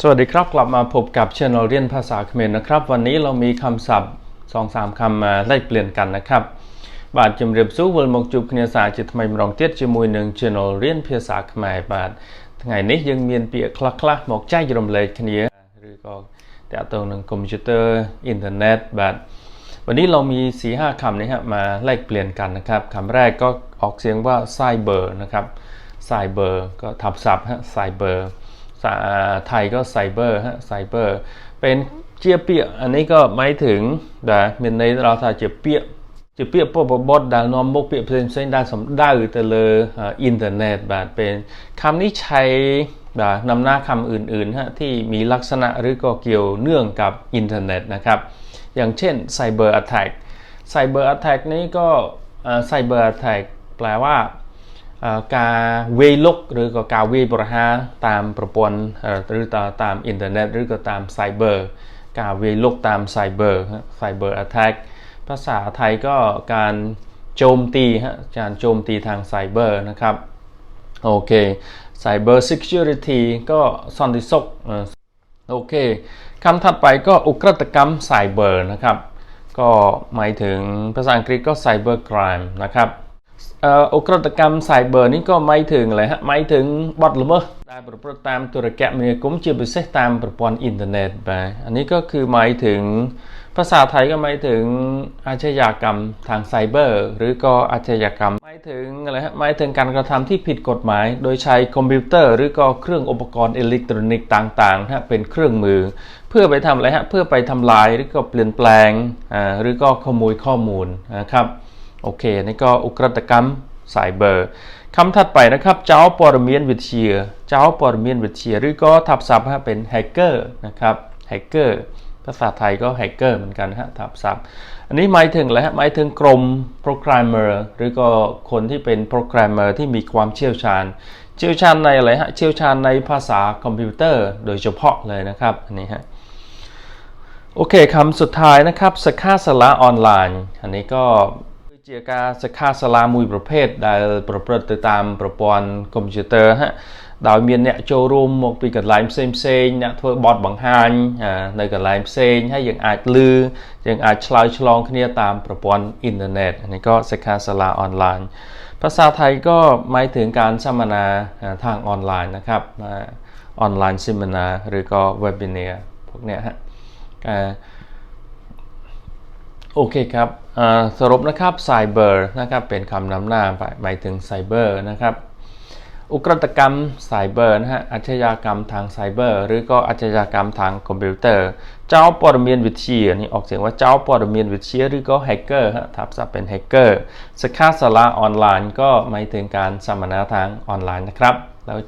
สวัสดีครับกลับมาพบกับเชนเรียนภาษาเขมรนะครับ วันนี้เรามีคำศัพท์สองสามคำมาไล่เปลี่ยนกันนะครับบาทจำเรียบสู้วลมกจุบเนียสาจิตทำไมมรองเตี้ยจมวยหนึ่งเชนเรียนภาษาเขมรบาทไงนี้ยังมีเปียคลักคลัหมกใจยรมเลยคเนียหรือก็แต่ตรงหนึ่งคอมพิวเตอร์อินเทอร์เน็ตบาทวันนี้เรามีสีห้าคำนี้ฮะมาไล่เปลี่ยนกันนะครับคำแรกก็ออกเสียงว่าไซเบอร์นะครับไซเบอร์ก็ทับศัพท์ฮะไซเบอร์ ไทยก็ไซเบอร์ฮะไซเบอร์เป็นเจียเปียอันนี้ก็หมายถึงนะเมื่อในเราถ้าเจียเปียเจียเปียพวกบอทดาวนอมบกเปียเพลนเซนได้สำด้าอือเตลออินเทอร์เน็ตแบบเป็นคำนี้ใช้นำหน้าคำอื่นๆฮะที่มีลักษณะหรือก็เกี่ยวเนื่องกับอินเทอร์เน็ตนะครับ อย่างเช่นไซเบอร์อัตแทกไซเบอร์อัตแทกนี้ก็ไซเบอร์อัตแทกแปลว่า ការវាយលុកឬក៏ការវាយប្រហារតាមប្រព័ន្ធអឺឬក៏តាមអ៊ីនធឺណិតឬក៏តាម cyber ការវាយលុកតាម cyber ฮะ cyber attack ภาษาไทยก็การโจมตีฮะการโจมตีทาง cyber นะครับโอเค cyber security ก็สันติสุขเอ่อโอเคคำถัดไปก็อุกรตกรรม cyber นะครับ ก็หมายถึงภาษาอังกฤษก็ cyber crime นะครับ เ อุกรตกรรมไซเบอร์นี่ก็หมายถึงอะไรฮะหมายถึงบอทละเมิดได้ประพฤติตามตุรกะมีกุ้มจีบพิเศษตามประปอนอินเทอร์เน็ตไปอันนี้ก็คือหมายถึงภาษาไทยก็หมายถึงอาชญากรรมทางไซเบอร์ หรือก็อาชญากรรมหมายถึงอะไรฮะหมายถึงการกระทำที่ผิดกฎหมาย โดยใช้คอมพิวเตอร์ หรือก็เครื่องอุปกรณ์อิเล็กทรอนิกส์ต่างๆนะฮะเป็นเครื่องมือ เพื่อไปทำอะไรฮะเพื่อไปทำลายหรือก็เปลี่ยนแปลงอ่าหรือก็ขโมยข้อมูลนะครับ โอเคนี่ก็อุกรตกรรมไซเบอร์คำถัดไปนะครับ เจ้าปรเมียนวิทยาเจ้าปรเมียนวิทยาหรือก็ทับศัพท์เป็นแฮกเกอร์นะครับแฮกเกอร์ภาษาไทยก็แฮกเกอร์เหมือนกันฮะทับศัพท์ อันนี้หมายถึงอะไรฮะหมายถึงกรมโปรแกรมเมอร์หรือก็คนที่เป็นโปรแกรมเมอร์ที่มีความเชี่ยวชาญ เชี่ยวชาญในอะไรฮะเชี่ยวชาญในภาษาคอมพิวเตอร์โดยเฉพาะเลยนะครับอันนี้ฮะโอเคคำสุดท้ายนะครับสกาสละออนไลน์ อันนี้ก็ ជាការសិក្ខាសាលាមួយប្រភេទដែលប្រព្រឹត្តទៅតាមប្រព័ន្ធកុំព្យូទ័រហ่ะដោយមានអ្នកចូលរួមមកពីកន្លែងផ្សេងផ្សេងៗអ្នកធ្វើបទបង្ហាញអានៅកន្លែងផ្សេងហើយយើងអាចលឺយើងអាចឆ្លើយឆ្លងគ្នាតាមប្រព័ន្ធអ៊ីនធឺណិតอันนี้ก็សិក្ខាសាលាអនឡាញภาษาไทยก็หมายถึงการสัมมนาทางออนไลน์นะครับออนไลน์สัมมนาหรือก็เว็บ i เนียพวกเนี้ยฮะ อ่า โอเคครับสรุปนะครับไซเบอร์นะครับเป็นคำนำหน้าไปหมายถึงไซเบอร์นะครับอุกรตกรรมไซเบอร์นะฮะอาชญากรรมทางไซเบอร์ หรือก็อาชญากรรมทางคอมพิวเตอร์ เจ้าปรเมียนวิทยานี่ออกเสียงว่าเจ้าปรเมียนวิทยาหรือก็แฮกเกอร์ฮะทับศัพท์เป็นแฮกเกอร์สกาสละออนไลน์ก็หมายถึงการสัมมนาทางออนไลน์นะครับแล้ว